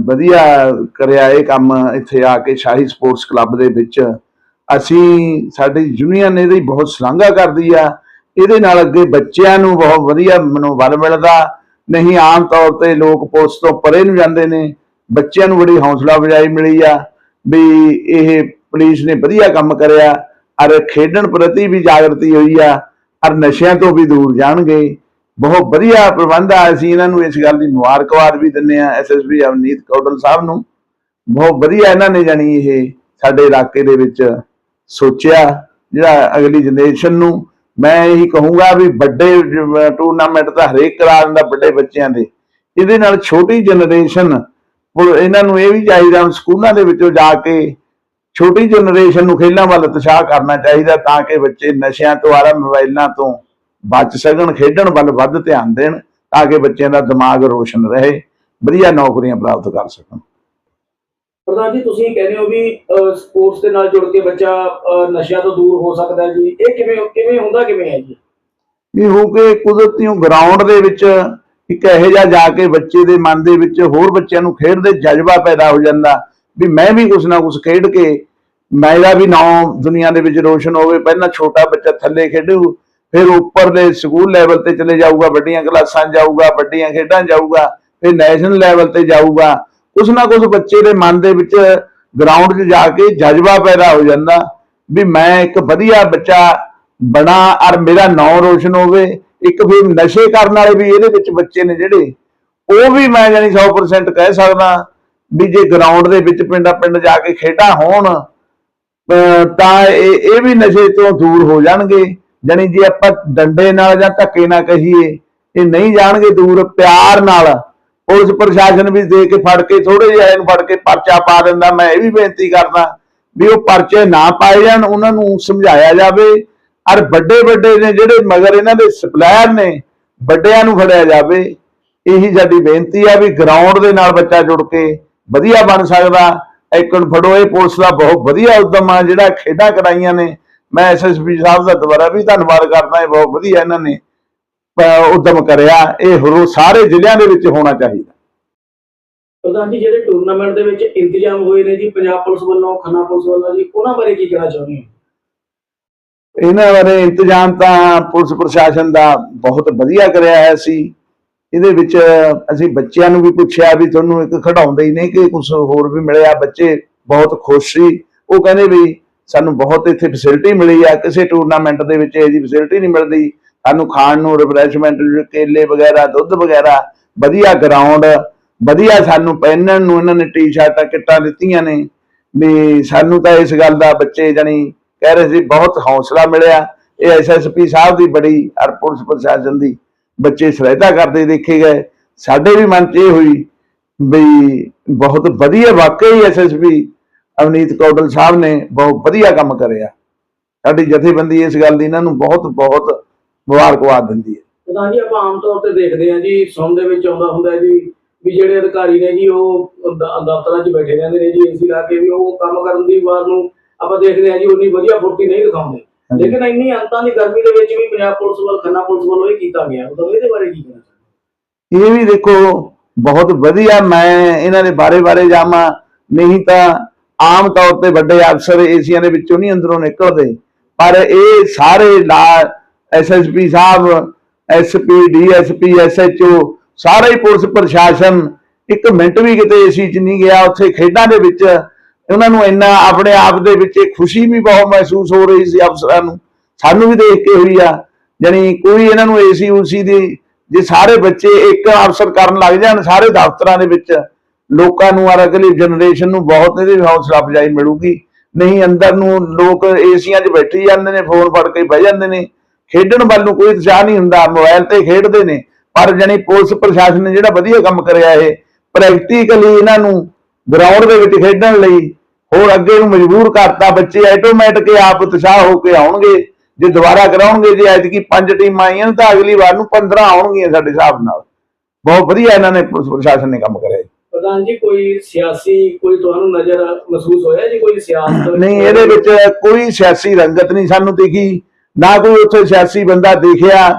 ਵਧੀਆ ਕਰਿਆ ਇਹ ਕੰਮ ਇੱਥੇ ਆ ਕੇ ਸ਼ਾਹੀ ਸਪੋਰਟਸ ਕਲੱਬ ਦੇ ਵਿੱਚ ਅਸੀਂ ਸਾਡੀ ਯੂਨੀਅਨ ਇਹਦੀ ਬਹੁਤ ਸ਼ਲਾਘਾ ਕਰਦੀ ਆ। ਇਹਦੇ ਨਾਲ ਅੱਗੇ ਬੱਚਿਆਂ ਨੂੰ ਬਹੁਤ ਵਧੀਆ ਮਨੋਬਲ ਮਿਲਦਾ। ਨਹੀਂ, ਆਮ ਤੌਰ ਤੇ ਲੋਕ ਪੁਲਿਸ ਤੋਂ ਪਰੇ ਨੂੰ ਜਾਂਦੇ ਨੇ। ਬੱਚਿਆਂ ਨੂੰ ਬੜੀ ਹੌਸਲਾ ਅਫਜ਼ਾਈ ਮਿਲੀ ਆ ਵੀ ਇਹ ਪੁਲਿਸ ਨੇ ਵਧੀਆ ਕੰਮ ਕਰਿਆ। ਔਰ ਖੇਡਣ ਪ੍ਰਤੀ ਵੀ ਜਾਗਰਤੀ ਹੋਈ ਆ। ਔਰ ਨਸ਼ਿਆਂ ਤੋਂ ਵੀ ਦੂਰ ਜਾਣਗੇ। ਬਹੁਤ ਵਧੀਆ ਪ੍ਰਬੰਧ ਆ। ਅਸੀਂ ਇਹਨਾਂ ਨੂੰ ਇਸ ਗੱਲ ਦੀ ਮੁਬਾਰਕਬਾਦ ਵੀ ਦਿੰਦੇ ਆ ਐਸਐਸਪੀ ਅਵਨੀਤ ਕੌਡਲ ਸਾਹਿਬ ਨੂੰ। ਬਹੁਤ ਵਧੀਆ ਇਹਨਾਂ ਨੇ ਜਾਣੀ ਇਹ ਸਾਡੇ ਇਲਾਕੇ ਦੇ ਵਿੱਚ ਸੋਚਿਆ ਜਿਹੜਾ ਅਗਲੀ ਜਨਰੇਸ਼ਨ ਨੂੰ ਮੈਂ ਇਹੀ ਕਹੂੰਗਾ ਵੀ ਵੱਡੇ ਟੂਰਨਾਮੈਂਟ ਤਾਂ ਹਰੇਕ ਕਰਾ ਦਿੰਦਾ ਵੱਡੇ ਬੱਚਿਆਂ ਦੇ। ਇਹਦੇ ਨਾਲ ਛੋਟੀ ਜਨਰੇਸ਼ਨ ਇਹਨਾਂ ਨੂੰ ਇਹ ਵੀ ਚਾਹੀਦਾ ਹੁਣ ਸਕੂਲਾਂ ਦੇ ਵਿੱਚੋਂ ਜਾ ਕੇ ਛੋਟੀ ਜਨਰੇਸ਼ਨ ਨੂੰ ਖੇਡਾਂ ਵੱਲ ਉਤਸ਼ਾਹ ਕਰਨਾ ਚਾਹੀਦਾ ਤਾਂ ਕਿ ਬੱਚੇ ਨਸ਼ਿਆਂ ਤੋਂ ਆਰਾ ਮੋਬਾਈਲਾਂ ਤੋਂ ਬਚ ਸਕਣ, ਖੇਡਣ ਵੱਲ ਵੱਧ ਧਿਆਨ ਦੇਣ ਤਾਂ ਕਿ ਬੱਚਿਆਂ ਦਾ ਦਿਮਾਗ ਰੋਸ਼ਨ ਰਹੇ, ਵਧੀਆ ਨੌਕਰੀਆਂ ਪ੍ਰਾਪਤ ਕਰ ਸਕਣ। ਪ੍ਰਧਾਨ ਜੀ, ਤੁਸੀਂ ਕਹਿੰਦੇ ਹੋ ਵੀ ਸਪੋਰਟਸ ਦੇ ਨਾਲ ਜੁੜ ਕੇ ਬੱਚਾ ਨਸ਼ਿਆਂ ਤੋਂ ਦੂਰ ਹੋ ਸਕਦਾ ਹੈ ਜੀ। ਇਹ ਕਿਵੇਂ ਕਿਵੇਂ ਹੁੰਦਾ, ਕਿਵੇਂ ਹੈ ਜੀ? ਇਹ ਹੋ ਕੇ ਕੁਦਰਤੀਓ ਗਰਾਊਂਡ ਦੇ ਵਿੱਚ ਇੱਕ ਇਹੋ ਜਿਹਾ ਜਾ ਕੇ ਬੱਚੇ ਦੇ ਮਨ ਦੇ ਵਿੱਚ ਹੋਰ ਬੱਚਿਆਂ ਨੂੰ ਖੇਡ ਦੇ ਜਜ਼ਬਾ ਪੈਦਾ ਹੋ ਜਾਂਦਾ ਵੀ ਮੈਂ ਵੀ ਕੁਛ ਨਾ ਕੁਛ ਖੇਡ ਕੇ ਮੇਰਾ ਵੀ ਨਾਮ ਦੁਨੀਆ ਦੇ ਵਿੱਚ ਰੋਸ਼ਨ ਹੋਵੇ। ਪਹਿਲਾਂ ਛੋਟਾ ਬੱਚਾ ਥੱਲੇ ਖੇਡੂ, ਫਿਰ ਉੱਪਰ ਦੇ ਸਕੂਲ ਲੈਵਲ ਤੇ ਚਲੇ ਜਾਊਗਾ, ਵੱਡੀਆਂ ਕਲਾਸਾਂ ਜਾਊਗਾ, ਵੱਡੀਆਂ ਖੇਡਾਂ ਜਾਊਗਾ, ਫਿਰ ਨੈਸ਼ਨਲ ਲੈਵਲ ਤੇ ਜਾਊਗਾ। ਕੁਛ ਨਾ ਕੁਛ ਬੱਚੇ ਦੇ ਮਨ ਦੇ ਵਿੱਚ ਗਰਾਊਂਡ 'ਚ ਜਾ ਕੇ ਜਜ਼ਬਾ ਪੈਦਾ ਹੋ ਜਾਂਦਾ ਵੀ ਮੈਂ ਇੱਕ ਵਧੀਆ ਬੱਚਾ ਬਣਾ ਔਰ ਮੇਰਾ ਨਾਂ ਰੋਸ਼ਨ ਹੋਵੇ। ਇੱਕ ਫਿਰ ਨਸ਼ੇ ਕਰਨ ਵਾਲੇ ਵੀ ਇਹਦੇ ਵਿੱਚ ਬੱਚੇ ਨੇ ਜਿਹੜੇ, ਉਹ ਵੀ ਮੈਂ ਜਾਨੀ 100% ਕਹਿ ਸਕਦਾ ਵੀ ਜੇ ਗਰਾਊਂਡ ਦੇ ਵਿੱਚ ਪਿੰਡਾਂ ਪਿੰਡ ਜਾ ਕੇ ਖੇਡਾਂ ਹੋਣ ਤਾਂ ਇਹ ਇਹ ਵੀ ਨਸ਼ੇ ਤੋਂ ਦੂਰ ਹੋ ਜਾਣਗੇ। ਜਾਨੀ ਜੇ ਆਪਾਂ ਡੰਡੇ ਨਾਲ ਜਾਂ ਧੱਕੇ ਨਾਲ ਕਹੀਏ, ਇਹ ਨਹੀਂ ਜਾਣਗੇ ਦੂਰ, ਪਿਆਰ ਨਾਲ। ਪੁਲਿਸ ਪ੍ਰਸ਼ਾਸਨ ਵੀ ਦੇ ਕੇ ਫੜ ਕੇ ਥੋੜੇ ਜਿਹਾ ਇਹਨੂੰ ਫੜ ਕੇ ਪਰਚਾ ਪਾ ਦਿੰਦਾ। ਮੈਂ ਇਹ ਵੀ ਬੇਨਤੀ ਕਰਦਾ ਵੀ ਉਹ ਪਰਚੇ ਨਾ ਪਾਏ ਜਾਣ, ਉਹਨਾਂ ਨੂੰ ਸਮਝਾਇਆ ਜਾਵੇ। ਔਰ ਵੱਡੇ ਵੱਡੇ ਨੇ ਜਿਹੜੇ ਮਗਰ ਇਹਨਾਂ ਦੇ ਸਪਲਾਇਰ ਨੇ, ਵੱਡਿਆਂ ਨੂੰ ਫੜਿਆ ਜਾਵੇ। ਇਹੀ ਸਾਡੀ ਬੇਨਤੀ ਆ ਵੀ ਗਰਾਊਂਡ ਦੇ ਨਾਲ ਬੱਚਾ ਜੁੜ ਕੇ ਵਧੀਆ ਬਣ ਸਕਦਾ। ਐਕਣ ਫੜੋ, ਇਹ ਪੁਲਿਸ ਦਾ ਬਹੁਤ ਵਧੀਆ ਉਦਮ ਆ, ਜਿਹੜਾ ਖੇਡਾਂ ਕਰਾਈਆਂ ਨੇ। ਮੈਂ ਐਸਐਸਪੀ ਸਾਹਿਬ ਦਾ ਦੁਬਾਰਾ ਵੀ ਧੰਨਵਾਦ ਕਰਦਾ, ਇਹ ਬਹੁਤ ਵਧੀਆ ਇਹਨਾਂ ਨੇ ਉਦਮ ਕਰਿਆ ਇਹ ਹੋਰ ਸਾਰੇ ਜ਼ਿਲ੍ਹਿਆਂ ਦੇ ਵਿੱਚ ਹੋਣਾ ਚਾਹੀਦਾ। ਪ੍ਰਧਾਨ ਜੀ ਜਿਹੜੇ ਟੂਰਨਾਮੈਂਟ ਦੇ ਵਿੱਚ ਇੰਤਜ਼ਾਮ ਹੋਏ ਨੇ ਜੀ ਪੰਜਾਬ ਪੁਲਿਸ ਵੱਲੋਂ ਖੰਨਾ ਪੁਲਿਸ ਵੱਲੋਂ ਜੀ ਉਹਨਾਂ ਬਾਰੇ ਕੀ ਕਹਿਣਾ ਚਾਹੁੰਦੇ ਹੋ? ਇਹਨਾਂ ਬਾਰੇ ਇੰਤਜ਼ਾਮ ਤਾਂ ਪੁਲਿਸ ਪ੍ਰਸ਼ਾਸਨ ਦਾ ਬਹੁਤ ਵਧੀਆ ਕਰਿਆ ਹੈ ਸੀ। ਇਹਦੇ ਵਿੱਚ ਅਸੀਂ ਬੱਚਿਆਂ ਨੂੰ ਵੀ ਪੁੱਛਿਆ ਵੀ ਤੁਹਾਨੂੰ ਇੱਕ ਖੜਾਉਂਦੇ ਹੀ ਨਹੀਂ ਕਿ ਕੁਝ ਹੋਰ ਵੀ ਮਿਲਿਆ। ਬੱਚੇ ਬਹੁਤ ਖੁਸ਼ ਸੀ। ਉਹ ਕਹਿੰਦੇ ਵੀ ਸਾਨੂੰ ਬਹੁਤ ਇੱਥੇ ਫੈਸਿਲਿਟੀ ਮਿਲੀ ਆ। ਕਿਸੇ ਟੂਰਨਾਮੈਂਟ ਦੇ ਵਿੱਚ ਇਹਦੀ ਫੈਸਿਲਿਟੀ ਨਹੀਂ ਮਿਲਦੀ। ਸਾਨੂੰ ਖਾਣ ਨੂੰ ਰਿਫਰੈਸ਼ਮੈਂਟ ਕੇਲੇ ਵਗੈਰਾ, ਦੁੱਧ ਵਗੈਰਾ, ਵਧੀਆ ਗਰਾਊਂਡ ਵਧੀਆ ਸਾਨੂੰ ਪਹਿਨਣ ਨੂੰ ਇਹਨਾਂ ਨੇ ਟੀ-ਸ਼ਰਟਾਂ ਕਿੱਟਾਂ ਦਿੱਤੀਆਂ ਨੇ। ਵੀ ਸਾਨੂੰ ਤਾਂ ਇਸ ਗੱਲ ਦਾ ਬੱਚੇ ਜਾਨੀ ਕਹਿ ਰਹੇ ਸੀ, ਬਹੁਤ ਹੌਸਲਾ ਮਿਲਿਆ। ਇਹ ਐਸਐਸਪੀ ਸਾਹਿਬ ਦੀ ਬੜੀ ਔਰ ਪੁਲਿਸ ਪ੍ਰਸ਼ਾਸਨ ਦੀ ਬੱਚੇ ਸਹਾਇਤਾ ਕਰਦੇ ਦੇਖੇ ਗਏ। ਸਾਡੇ ਵੀ ਮਨ 'ਚ ਇਹ ਹੋਈ ਵੀ ਬਹੁਤ ਵਧੀਆ ਵਾਕਈ ਐਸਐਸਪੀ ਅਵਨੀਤ ਕੌਡਲ ਸਾਹਿਬ ਨੇ ਬਹੁਤ ਵਧੀਆ ਕੰਮ ਕਰਿਆ। ਸਾਡੀ ਜਥੇਬੰਦੀ ਇਸ ਗੱਲ ਦੀ ਇਹਨਾਂ ਨੂੰ ਬਹੁਤ ਬਹੁਤ ਮੁਬਾਰਕਬਾਦ ਦਿੰਦੀ ਹੈ। ਪ੍ਰਧਾਨ ਜੀ ਆਪਾਂ ਆਮ ਤੌਰ ਤੇ ਦੇਖਦੇ ਹਾਂ ਜੀ ਸੁਣ ਦੇ ਵਿੱਚ ਆਉਂਦਾ ਹੁੰਦਾ ਹੈ ਜੀ ਵੀ ਜਿਹੜੇ ਅਧਿਕਾਰੀ ਨੇ ਜੀ ਉਹ ਦਫ਼ਤਰਾਂ 'ਚ ਬੈਠੇ ਰਹਿੰਦੇ ਨੇ ਜੀ ਏਸੀ ਲਾ ਕੇ ਵੀ ਉਹ ਕੰਮ ਕਰਨ ਦੀ ਵਾਰ ਨੂੰ ਆਪਾਂ ਦੇਖਦੇ ਹਾਂ ਜੀ ਉਨੀ ਵਧੀਆ ਫੁਰਤੀ ਨਹੀਂ ਦਿਖਾਉਂਦੇ। ਲੇਕਿਨ ਇੰਨੀ ਅੰਤਾਂ ਦੀ ਗਰਮੀ ਦੇ ਵਿੱਚ ਵੀ ਪੰਜਾਬ ਪੁਲਿਸ ਵੱਲ ਖੰਨਾ ਪੁਲਿਸ ਵੱਲੋਂ ਇਹ ਕੀਤਾ ਗਿਆ। ਮਤਲਬ ਇਹਦੇ ਬਾਰੇ ਕੀ ਕਹਿਣਾ ਚਾਹੁੰਦੇ ਇਹ ਵੀ ਦੇਖੋ ਬਹੁਤ ਵਧੀਆ ਮੈਂ ਇਹਨਾਂ ਦੇ ਬਾਰੇ ਬਾਰੇ ਜਾਵਾਂ। ਨਹੀਂ ਤਾਂ ਆਮ ਤੌਰ ਤੇ ਵੱਡੇ ਅਫਸਰ ਏਸੀਆਂ ਦੇ ਵਿੱਚੋਂ ਨਹੀਂ ਅੰਦਰੋਂ ਨਿਕਲਦੇ। ਪਰ ਇਹ ਸਾਰੇ ਲਾ ਐਸਐਸਪੀ ਸਾਹਿਬ ਐਸਪੀ ਡੀਐਸਪੀ ਐਸਐਚਓ ਸਾਰਾ ਹੀ ਪੁਲਿਸ ਪ੍ਰਸ਼ਾਸਨ ਇੱਕ ਮਿੰਟ ਵੀ ਕਿਤੇ ਏਸੀ 'ਚ ਨਹੀਂ ਗਿਆ, ਉੱਥੇ ਖੇਡਾਂ ਦੇ ਵਿੱਚ ਉਹਨਾਂ ਨੂੰ ਇੰਨਾ ਆਪਣੇ ਆਪ ਦੇ ਵਿੱਚ ਖੁਸ਼ੀ ਵੀ ਬਹੁਤ ਮਹਿਸੂਸ ਹੋ ਰਹੀ ਸੀ ਅਫਸਰਾਂ ਨੂੰ, ਸਾਨੂੰ ਵੀ ਦੇਖ ਕੇ ਹੋਈ ਆ, ਜਾਣੀ ਕੋਈ ਇਹਨਾਂ ਨੂੰ ਏਸੀ ਉਸੀ ਦੀ ਜੇ ਸਾਰੇ ਬੱਚੇ ਇੱਕ ਅਫਸਰ ਕਰਨ ਲੱਗ ਜਾਣ ਸਾਰੇ ਦਫ਼ਤਰਾਂ ਦੇ ਵਿੱਚ, ਲੋਕਾਂ ਨੂੰ ਔਰ ਅਗਲੀ ਜਨਰੇਸ਼ਨ ਨੂੰ ਬਹੁਤ ਇਹਦੇ ਹੌਸਲਾ ਅਫਜ਼ਾਈ ਮਿਲੂਗੀ, ਨਹੀਂ ਅੰਦਰ ਨੂੰ ਲੋਕ ਏਸੀਆਂ 'ਚ ਬੈਠੀ ਜਾਂਦੇ ਨੇ, ਫੋਨ ਫੜ ਕੇ ਬਹਿ ਜਾਂਦੇ ਨੇ ਖੇਡਣ ਵੱਲ ਨੂੰ ਕੋਈ ਉਤਸ਼ਾਹ ਨਹੀਂ ਹੁੰਦਾ ਮੋਬਾਈਲ ਤੇ ਖੇਡਦੇ ਨੇ ਪਰ ਜਾਣੀ ਪੁਲਿਸ ਪ੍ਰਸ਼ਾਸਨ ਨੇ ਜਿਹੜਾ ਵਧੀਆ ਕੰਮ ਕਰਿਆ ਇਹ ਪ੍ਰੈਕਟੀਕਲੀ ਇਹਨਾਂ ਨੂੰ ਗਰਾਊਂਡ ਦੇ ਵਿੱਚ ਖੇਡਣ ਲਈ ਹੋਰ ਅੱਗੇ ਨੂੰ ਮਜਬੂਰ ਕਰਤਾ ਬੱਚੇ ਆਟੋਮੈਟਿਕ ਆਪ ਉਤਸ਼ਾਹ ਹੋ ਕੇ ਆਉਣਗੇ ਜੇ ਦੁਬਾਰਾ ਕਰਾਉਣਗੇ ਜੇ ਐਤਕੀ ਪੰਜ ਟੀਮਾਂ ਆਈਆਂ ਤਾਂ ਅਗਲੀ ਵਾਰ ਨੂੰ 15 ਆਉਣਗੀਆਂ ਸਾਡੇ ਹਿਸਾਬ ਨਾਲ ਬਹੁਤ ਵਧੀਆ ਇਹਨਾਂ ਨੇ ਪੁਲਿਸ ਪ੍ਰਸ਼ਾਸਨ ਨੇ ਕੰਮ ਕਰਿਆ ਜੀ। ਪ੍ਰਧਾਨ ਜੀ ਕੋਈ ਸਿਆਸੀ ਕੋਈ ਤੁਹਾਨੂੰ ਨਜ਼ਰ ਮਹਿਸੂਸ ਹੋਇਆ ਜੀ ਕੋਈ ਸਿਆਸਤ ਨਹੀਂ ਇਹਦੇ ਵਿੱਚ ਕੋਈ ਸਿਆਸੀ ਰੰਗਤ ਨਹੀਂ ਸਾਨੂੰ ਦਿਖੀ ਨਾ ਕੋਈ ਉੱਥੇ ਸਿਆਸੀ ਬੰਦਾ ਦੇਖਿਆ,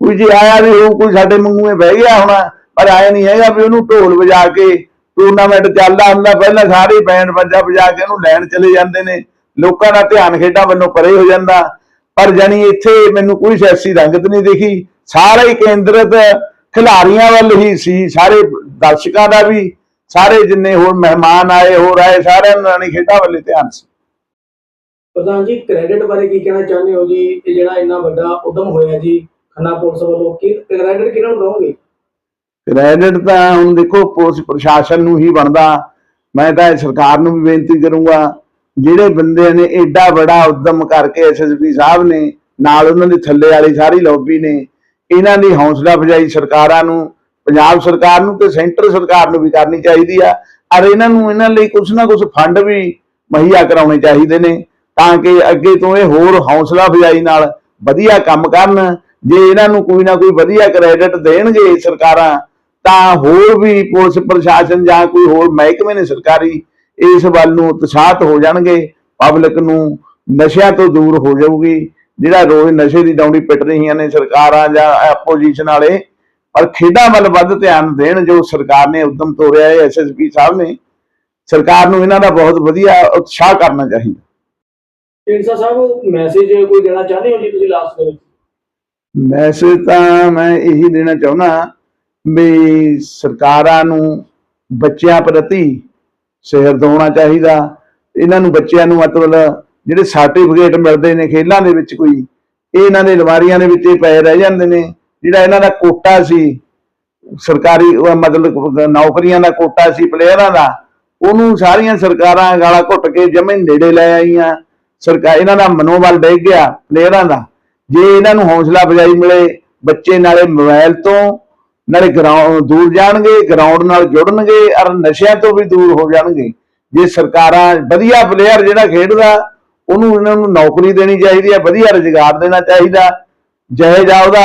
ਕੋਈ ਜੇ ਆਇਆ ਵੀ ਉਹ ਕੋਈ ਸਾਡੇ ਮੰਗੂਏ ਬਹਿ ਗਿਆ ਹੋਣਾ, ਪਰ ਆਇਆ ਨਹੀਂ ਹੈਗਾ ਵੀ ਉਹਨੂੰ ਢੋਲ ਵਜਾ ਕੇ ਟੂਰਨਾਮੈਂਟ ਚੱਲਦਾ ਹੁੰਦਾ, ਪਹਿਲਾਂ ਸਾਰੇ ਬੈਂਡ ਵੱਜਾ ਵਜਾ ਕੇ ਉਹਨੂੰ ਲੈਣ ਚਲੇ ਜਾਂਦੇ ਨੇ, ਲੋਕਾਂ ਦਾ ਧਿਆਨ ਖੇਡਾਂ ਵੱਲੋਂ ਪਰੇ ਹੋ ਜਾਂਦਾ, ਪਰ ਜਾਨੀ ਇੱਥੇ ਮੈਨੂੰ ਕੋਈ ਸਿਆਸੀ ਰੰਗਤ ਨਹੀਂ ਦਿਖੀ, ਸਾਰਾ ਹੀ ਕੇਂਦਰਿਤ ਖਿਡਾਰੀਆਂ ਵੱਲ ਹੀ ਸੀ, ਸਾਰੇ ਦਰਸ਼ਕਾਂ ਦਾ ਵੀ, ਸਾਰੇ ਜਿੰਨੇ ਹੋਰ ਮਹਿਮਾਨ ਆਏ, ਹੋਰ ਆਏ, ਸਾਰਿਆਂ ਦਾ ਨਹੀਂ ਖੇਡਾਂ ਵੱਲ ਧਿਆਨ ਸੀ। ਪ੍ਰਧਾਨ ਜੀ ਕ੍ਰੈਡਿਟ ਬਾਰੇ ਕੀ ਕਹਿਣਾ ਚਾਹੁੰਦੇ ਹੋ ਜੀ? ਇਹ ਜਿਹੜਾ ਇੰਨਾ ਵੱਡਾ ਉਦਮ ਹੋਇਆ ਜੀ, ਖੰਨਾ ਪੁਲਿਸ ਵੱਲੋਂ, ਕੀ ਕ੍ਰੈਡਿਟ ਕਿਹਨਾਂ ਨੂੰ ਦਓਗੇ ਕ੍ਰੈਡਿਟ ਤਾਂ ਹੁਣ ਦੇਖੋ, ਪੁਲਿਸ ਪ੍ਰਸ਼ਾਸਨ ਨੂੰ ਹੀ ਬਣਦਾ। ਮੈਂ ਤਾਂ ਸਰਕਾਰ ਨੂੰ ਵੀ ਬੇਨਤੀ ਕਰੂੰਗਾ, ਜਿਹੜੇ ਬੰਦੇ ਨੇ ਐਡਾ ਬੜਾ ਉਦਮ ਕਰਕੇ ਐਸਐਸਪੀ ਸਾਹਿਬ ਨੇ, ਨਾਲ ਉਹਨਾਂ ਦੇ ਥੱਲੇ ਵਾਲੀ ਸਾਰੀ ਲੌਬੀ ਨੇ, ਇਹਨਾਂ ਦੀ ਹੌਸਲਾ ਅਫਜ਼ਾਈ ਸਰਕਾਰਾਂ ਨੂੰ, ਪੰਜਾਬ ਸਰਕਾਰ ਨੂੰ ਤੇ ਸੈਂਟਰ ਸਰਕਾਰ ਨੂੰ ਵੀ ਕਰਨੀ ਚਾਹੀਦੀ ਆ। ਔਰ ਇਹਨਾਂ ਨੂੰ, ਇਹਨਾਂ ਲਈ ਕੁਝ ਨਾ ਕੁਝ ਫੰਡ ਵੀ ਮੁਹੱਈਆ ਕਰਾਉਣੇ ਚਾਹੀਦੇ ਨੇ। ਤਾਂ ਕਿ ਅੱਗੇ ਤੋਂ ਇਹ ਹੋਰ ਹੌਸਲਾ ਅਫਜ਼ਾਈ ਨਾਲ ਵਧੀਆ ਕੰਮ ਕਰਨ, ਜੇ ਇਹਨਾਂ ਨੂੰ ਕੋਈ ਨਾ ਕੋਈ ਵਧੀਆ ਕ੍ਰੈਡਿਟ ਦੇਣਗੇ ਸਰਕਾਰਾਂ, ਤਾਂ ਹੋਰ ਵੀ ਪੁਲਿਸ ਪ੍ਰਸ਼ਾਸਨ ਜਾਂ ਕੋਈ ਹੋਰ ਮਹਿਕਮੇ ਨੇ ਸਰਕਾਰੀ, ਇਸ ਵੱਲ ਨੂੰ ਉਤਸ਼ਾਹਤ ਹੋ ਜਾਣਗੇ ਪਬਲਿਕ ਨੂੰ ਨਸ਼ਿਆਂ ਤੋਂ ਦੂਰ ਹੋ ਜਾਊਗੀ, ਜਿਹੜਾ ਰੋਜ਼ ਨਸ਼ੇ ਦੀ ਡੌਂਡੀ ਪਿੱਟ ਰਹੀਆਂ ਨੇ ਸਰਕਾਰਾਂ ਜਾਂ ਆਪੋਜੀਸ਼ਨ ਵਾਲੇ ਪਰ ਖੇਡਾਂ ਵੱਲ ਵੱਧ ਧਿਆਨ ਦੇਣ ਜੋ ਸਰਕਾਰ ਨੇ ਉਦਮ ਤੋਰਿਆ ਹੈ ਐਸਐਸਪੀ ਸਾਹਿਬ ਨੇ, ਸਰਕਾਰ ਨੂੰ ਇਹਨਾਂ ਦਾ ਬਹੁਤ ਵਧੀਆ ਉਤਸ਼ਾਹ ਕਰਨਾ ਚਾਹੀਦਾ। ਢੀਂਡਸਾ ਸਾਹਿਬ ਮੈਸੇਜ ਕੋਈ ਦੇਣਾ ਚਾਹੁੰਦੇ ਹੋ ਜੀ ਤੁਸੀਂ ਲਾਸਟ ਦੇ ਵਿੱਚ? ਮੈਸੇਜ ਤਾਂ ਮੈਂ ਇਹੀ ਦੇਣਾ ਚਾਹੁੰਦਾ ਵੀ ਸਰਕਾਰਾਂ ਨੂੰ ਬੱਚਿਆਂ ਪ੍ਰਤੀ ਸਿਰ ਦੋਣਾ ਚਾਹੀਦਾ। ਇਹਨਾਂ ਨੂੰ ਬੱਚਿਆਂ ਨੂੰ ਮਤਲਬ ਜਿਹੜੇ ਸਰਟੀਫਿਕੇਟ ਮਿਲਦੇ ਨੇ ਖੇਲਾਂ ਦੇ ਵਿੱਚ ਕੋਈ, ਇਹ ਇਹਨਾਂ ਦੇ ਲਵਾਰੀਆਂ ਦੇ ਵਿੱਚ ਪਏ ਰਹਿ ਜਾਂਦੇ ਨੇ। ਜਿਹੜਾ ਇਹਨਾਂ ਦਾ ਕੋਟਾ ਸੀ, ਸਰਕਾਰੀ ਮਤਲਬ ਨੌਕਰੀਆਂ ਦਾ ਕੋਟਾ ਸੀ ਪਲੇਅਰਾਂ ਦਾ, ਉਹਨੂੰ ਸਾਰੀਆਂ ਸਰਕਾਰਾਂ ਗਾਲਾਂ ਘੁੱਟ ਕੇ ਜਮੇ ਨੇੜੇ ਲੈ ਆਈਆਂ। ਸਰਕਾਰ ਇਹਨਾਂ ਦਾ ਮਨੋਬਲ ਡਿੱਗ ਗਿਆ ਪਲੇਅਰਾਂ ਦਾ। ਜੇ ਇਹਨਾਂ ਨੂੰ ਹੌਸਲਾ ਅਫਜ਼ਾਈ ਮਿਲੇ, ਬੱਚੇ ਨਾਲੇ ਮੋਬਾਈਲ ਤੋਂ, ਨਾਲੇ ਗਰਾਊਂਡ ਦੂਰ ਜਾਣਗੇ ਗਰਾਊਂਡ ਨਾਲ ਜੁੜਨਗੇ ਔਰ ਨਸ਼ਿਆਂ ਤੋਂ ਵੀ ਦੂਰ ਹੋ ਜਾਣਗੇ। ਜੇ ਸਰਕਾਰਾਂ ਵਧੀਆ ਪਲੇਅਰ ਜਿਹੜਾ ਖੇਡਦਾ, ਉਹਨੂੰ ਇਹਨਾਂ ਨੂੰ ਨੌਕਰੀ ਦੇਣੀ ਚਾਹੀਦੀ ਹੈ, ਵਧੀਆ ਰੁਜ਼ਗਾਰ ਦੇਣਾ ਚਾਹੀਦਾ। ਜਿਹੇ ਜਾ ਉਹਦਾ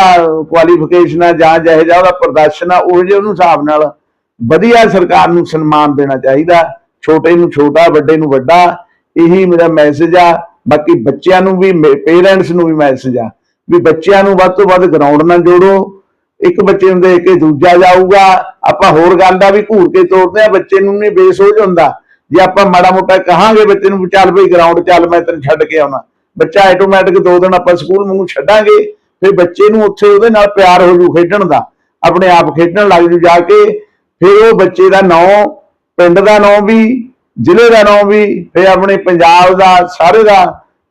ਕੁਆਲੀਫਿਕੇਸ਼ਨ ਆ ਜਾਂ ਜਿਹੇ ਜਾ ਉਹਦਾ ਪ੍ਰਦਰਸ਼ਨ ਆ, ਉਹ ਜਿਹੇ ਉਹਨੂੰ ਹਿਸਾਬ ਨਾਲ ਵਧੀਆ ਸਰਕਾਰ ਨੂੰ ਸਨਮਾਨ ਦੇਣਾ ਚਾਹੀਦਾ। ਛੋਟੇ ਨੂੰ ਛੋਟਾ, ਵੱਡੇ ਨੂੰ ਵੱਡਾ। ਇਹੀ ਮੇਰਾ ਮੈਸੇਜ ਆ। ਬਾਕੀ ਬੱਚਿਆਂ ਨੂੰ ਵੀ ਪੇਰੈਂਟਸ ਨੂੰ ਵੀ ਮੈਸੇਜ ਆ ਵੀ ਬੱਚਿਆਂ ਨੂੰ ਵੱਧ ਤੋਂ ਵੱਧ ਗਰਾਊਂਡ ਨਾਲ ਜੋੜੋ। ਇੱਕ ਬੱਚੇ ਨੂੰ ਦੇਖ ਕੇ ਦੂਜਾ ਜਾਊਗਾ। ਆਪਾਂ ਹੋਰ ਗੱਲ ਦਾ ਵੀ ਘੂਰ ਕੇ ਤੋੜਦੇ ਆ, ਬੱਚੇ ਨੂੰ ਨਹੀਂ ਬੇਸੋਝ ਹੁੰਦਾ ਜੇ ਆਪਾਂ ਮਾੜਾ ਮੋਟਾ ਕਹਾਂਗੇ ਬੱਚੇ ਨੂੰ ਚੱਲ ਬਈ ਗਰਾਊਂਡ ਚੱਲ, ਮੈਂ ਤੈਨੂੰ ਛੱਡ ਕੇ ਆਉਣਾ। ਬੱਚਾ ਆਟੋਮੈਟਿਕ ਦੋ ਦਿਨ ਆਪਾਂ ਸਕੂਲ ਵਾਂਗੂ ਛੱਡਾਂਗੇ। ਫਿਰ ਬੱਚੇ ਨੂੰ ਉੱਥੇ ਉਹਦੇ ਨਾਲ ਪਿਆਰ ਹੋ ਜੂ ਖੇਡਣ ਦਾ। ਆਪਣੇ ਆਪ ਖੇਡਣ ਲੱਗ ਜੂ ਜਾ ਕੇ। ਫਿਰ ਉਹ ਬੱਚੇ ਦਾ ਨਾਂ, ਪਿੰਡ ਦਾ ਨਾਂ ਵੀ ਜ਼ਿਲ੍ਹੇ ਦਾ ਨਾਂ ਵੀ ਫਿਰ ਆਪਣੇ ਪੰਜਾਬ ਦਾ ਸਾਰੇ ਦਾ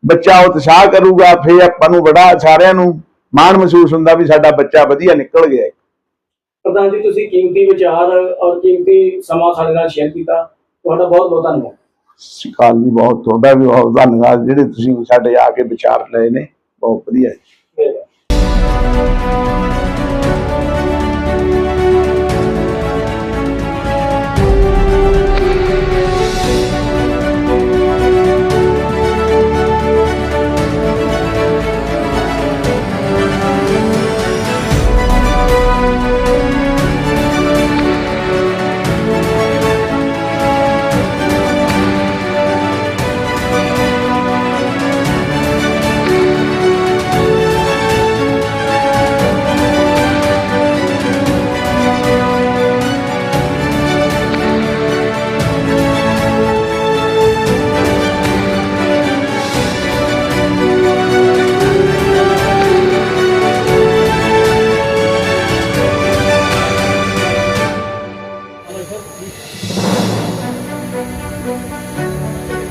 ਬੱਚਾ ਉਤਸ਼ਾਹ ਕਰੂਗਾ ਫਿਰ ਆਪਾਂ ਨੂੰ ਬੜਾ ਸਾਰਿਆਂ ਨੂੰ ਮਾਣ ਮਹਿਸੂਸ ਹੁੰਦਾ ਵੀ ਸਾਡਾ ਬੱਚਾ ਵਧੀਆ ਨਿਕਲ ਗਿਆ ਹੈ। ਪ੍ਰਧਾਨ ਜੀ ਤੁਸੀਂ ਕੀਮਤੀ ਵਿਚਾਰ ਔਰ ਕੀਮਤੀ ਸਮਾਂ ਸਾਡੇ ਨਾਲ ਸ਼ੇਅਰ ਕੀਤਾ। ਤੁਹਾਡਾ ਬਹੁਤ ਬਹੁਤ ਧੰਨਵਾਦ। ਅਕਾਲ ਜੀ ਬਹੁਤ ਤੁਹਾਡਾ ਵੀ ਬਹੁਤ ਧੰਨਵਾਦ। ਜਿਹੜੇ ਤੁਸੀਂ ਸਾਡੇ ਆ ਕੇ ਵਿਚਾਰ ਲਏ ਨੇ ਬਹੁਤ ਵਧੀਆ। ਜੀ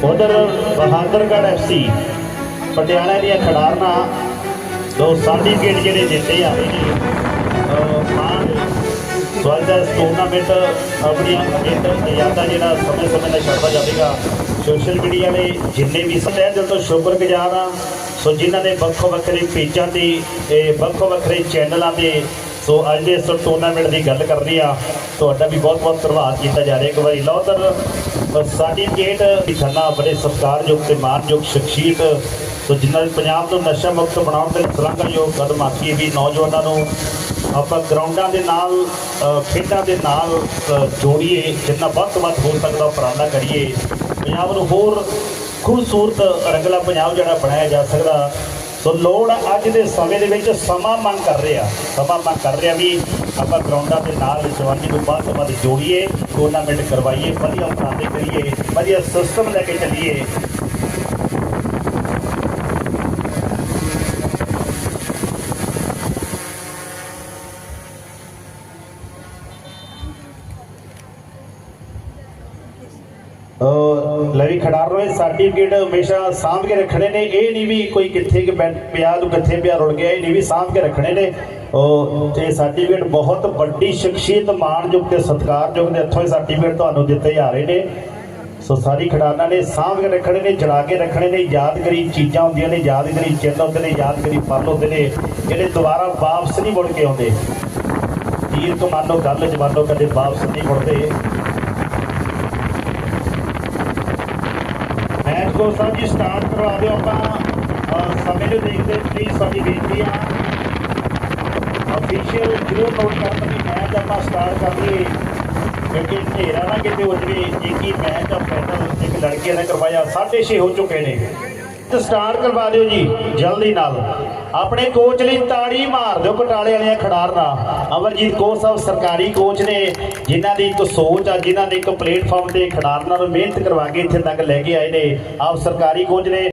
ਉਧਰ ਬਹਾਦਰਗੜ੍ਹ ਐਫਸੀ ਪਟਿਆਲਾ ਦੀਆਂ ਖਿਡਾਰਨਾਂ ਦੋ ਸਰਟੀਫਿਕੇਟ ਜਿਹੜੇ ਜਿੱਤੇ ਆ। ਰਹੇ ਨੇ ਅਹ ਮਾਨ ਸਵਾਗਤ ਟੂਰਨਾਮੈਂਟ ਆਪਣੀਆਂ ਇੱਕ ਯਾਦਾਂ ਜਿਹੜਾ ਸਮੇਂ ਸਮੇਂ ਨਾਲ ਛੱਡਦਾ ਜਾਵੇਗਾ ਸੋਸ਼ਲ ਮੀਡੀਆ ਨੇ ਜਿੰਨੇ ਵੀ ਸਤਿਆ ਦਿਲ ਤੋਂ ਸ਼ੁਕਰਗੁਜ਼ਾਰ ਆ ਸੋ ਜਿਨ੍ਹਾਂ ਨੇ ਵੱਖੋ ਵੱਖਰੇ ਪੇਜਾਂ ਤੇ, ਇਹ ਵੱਖੋ ਵੱਖਰੇ ਚੈਨਲਾਂ ਤੇ, ਸੋ ਅੱਜ ਦੇ ਇਸ ਟੂਰਨਾਮੈਂਟ ਦੀ ਗੱਲ ਕਰਨੀ ਆ, ਤੁਹਾਡਾ ਵੀ ਬਹੁਤ ਬਹੁਤ ਧੰਨਵਾਦ ਕੀਤਾ ਜਾ ਰਿਹਾ। ਇੱਕ ਵਾਰੀ ਲੌਤਰ ਸਰਟੀਫਿਕੇਟ ਖੰਨਾ ਬੜੇ ਸਤਿਕਾਰਯੋਗ ਤੇ ਮਾਨਯੋਗ ਸ਼ਖਸੀਅਤ ਸੋ ਜਿਨ੍ਹਾਂ ਨੇ ਪੰਜਾਬ ਨੂੰ ਨਸ਼ਾ ਮੁਕਤ ਬਣਾਉਣ ਦੇ ਸ਼ਲਾਘਾਯੋਗ ਕਦਮ ਆਖੀ ਵੀ ਨੌਜਵਾਨਾਂ ਨੂੰ ਆਪਾਂ ਗਰਾਊਂਡਾਂ ਦੇ ਨਾਲ ਖੇਡਾਂ ਦੇ ਨਾਲ ਜੋੜੀਏ, ਜਿੰਨਾ ਵੱਧ ਤੋਂ ਵੱਧ ਹੋ ਸਕਦਾ ਉਪਰਾਲਾ ਕਰੀਏ। ਪੰਜਾਬ ਨੂੰ ਹੋਰ ਖੂਬਸੂਰਤ ਰੰਗਲਾ ਪੰਜਾਬ ਜਿਹੜਾ ਬਣਾਇਆ ਜਾ ਸਕਦਾ। ਸੋ ਲੋੜ ਅੱਜ ਦੇ ਸਮੇਂ ਦੇ ਵਿੱਚ ਸਮਾਂ ਮੰਗ ਕਰ ਰਿਹਾ। ਸਮਾਂ ਮੰਗ ਕਰ ਰਿਹਾ ਵੀ ਆਪਾਂ ਗਰਾਊਂਡਾਂ ਦੇ ਨਾਲ ਜਵਾਨੀ ਨੂੰ ਵੱਧ ਤੋਂ ਵੱਧ ਜੋੜੀਏ। ਟੂਰਨਾਮੈਂਟ ਕਰਵਾਈਏ ਵਧੀਆ ਉਪਰਾਲੇ ਕਰੀਏ ਵਧੀਆ ਸਿਸਟਮ ਲੈ ਕੇ ਚੱਲੀਏ। ਲੈ ਵੀ ਖਿਡਾਰ ਰਹੇ ਸਰਟੀਫਿਕੇਟ ਹਮੇਸ਼ਾ ਸਾਂਭ ਕੇ ਰੱਖਣੇ ਨੇ। ਇਹ ਨਹੀਂ ਵੀ ਕੋਈ ਕਿੱਥੇ ਕਿ ਪਿਆ ਨੂੰ ਕਿੱਥੇ ਪਿਆ ਰੁੜ ਗਿਆ, ਇਹ ਨਹੀਂ ਵੀ ਸਾਂਭ ਕੇ ਰੱਖਣੇ ਨੇ। ਉਹ ਤੇ ਸਰਟੀਫਿਕੇਟ ਬਹੁਤ ਵੱਡੀ ਸ਼ਖਸੀਅਤ, ਮਾਣਯੋਗ ਤੇ ਸਤਿਕਾਰਯੋਗ ਦੇ ਹੱਥੋਂ ਇਹ ਸਰਟੀਫਿਕੇਟ ਤੁਹਾਨੂੰ ਦਿੱਤੇ ਜਾ ਰਹੇ ਨੇ। ਸੋ ਸਾਰੀ ਖਿਡਾਰਨਾਂ ਨੇ ਸਾਂਭ ਕੇ ਰੱਖਣੇ ਨੇ ਜੜਾ ਕੇ ਰੱਖਣੇ ਨੇ। ਯਾਦਗਰੀ ਚੀਜ਼ਾਂ ਹੁੰਦੀਆਂ ਨੇ, ਯਾਦਗਰੀ ਚਿੰਨ੍ਹ ਹੁੰਦੇ ਨੇ, ਯਾਦਗਰੀ ਪਲ ਹੁੰਦੇ ਨੇ, ਜਿਹੜੇ ਦੁਬਾਰਾ ਵਾਪਸ ਨਹੀਂ ਮੁੜ ਕੇ ਆਉਂਦੇ। ਤੀਰ ਕਮਾਨੋ ਗੱਲ ਜਵਾਨੋ, ਕਦੇ ਵਾਪਸ ਨਹੀਂ ਮੁੜਦੇ। ਮੈਚ ਸਾਹਿਬ ਜੀ ਸਟਾਰਟ ਕਰਵਾ ਦਿਓ ਆਪਾਂ। ਸਮੇਂ ਨੂੰ ਦੇਖਦੇ ਪਲੀਜ਼ ਸਾਡੀ ਬੇਨਤੀ ਆ। ਅਫੀਸ਼ੀਅਲ ਜ਼ਰੂਰ ਨੋਟ ਕਰਨ ਕਿ ਮੈਚ ਆਪਾਂ ਸਟਾਰਟ ਕਰ ਲਈਏ। ਕਿਉਂਕਿ ਹਨੇਰਾ ਨਾ ਕਿਤੇ ਹੋ ਜਵੇ ਇੱਕ ਹੀ ਮੈਚ ਆ ਫਾਈਨਲ ਇੱਕ ਲੜਕੀਆਂ ਨੇ ਕਰਵਾਇਆ 6:30 ਹੋ ਚੁੱਕੇ ਨੇ। ਤੇ ਸਟਾਰਟ ਕਰਵਾ ਦਿਓ ਜੀ, ਜਲਦੀ ਨਾਲ। ਆਪਣੇ ਕੋਚ ਲਈ ਤਾੜੀ ਮਾਰ ਦਿਓ ਕਟਾਲੇ ਵਾਲਿਆਂ ਖਿਡਾਰਨਾ ਅਮਰਜੀਤ ਕੌਰ ਸਾਹਿਬ ਸਰਕਾਰੀ ਕੋਚ ਨੇ, ਜਿਨ੍ਹਾਂ ਦੀ ਇੱਕ ਸੋਚ ਆ, ਜਿਨ੍ਹਾਂ ਨੇ ਇੱਕ ਪਲੇਟਫਾਰਮ ਤੇ ਖਿਡਾਰਨਾਂ ਨੂੰ ਮਿਹਨਤ ਕਰਵਾ ਕੇ ਇੱਥੇ ਤੱਕ ਲੈ ਕੇ ਆਏ ਨੇ। ਆਪ ਸਰਕਾਰੀ ਕੋਚ ਨੇ।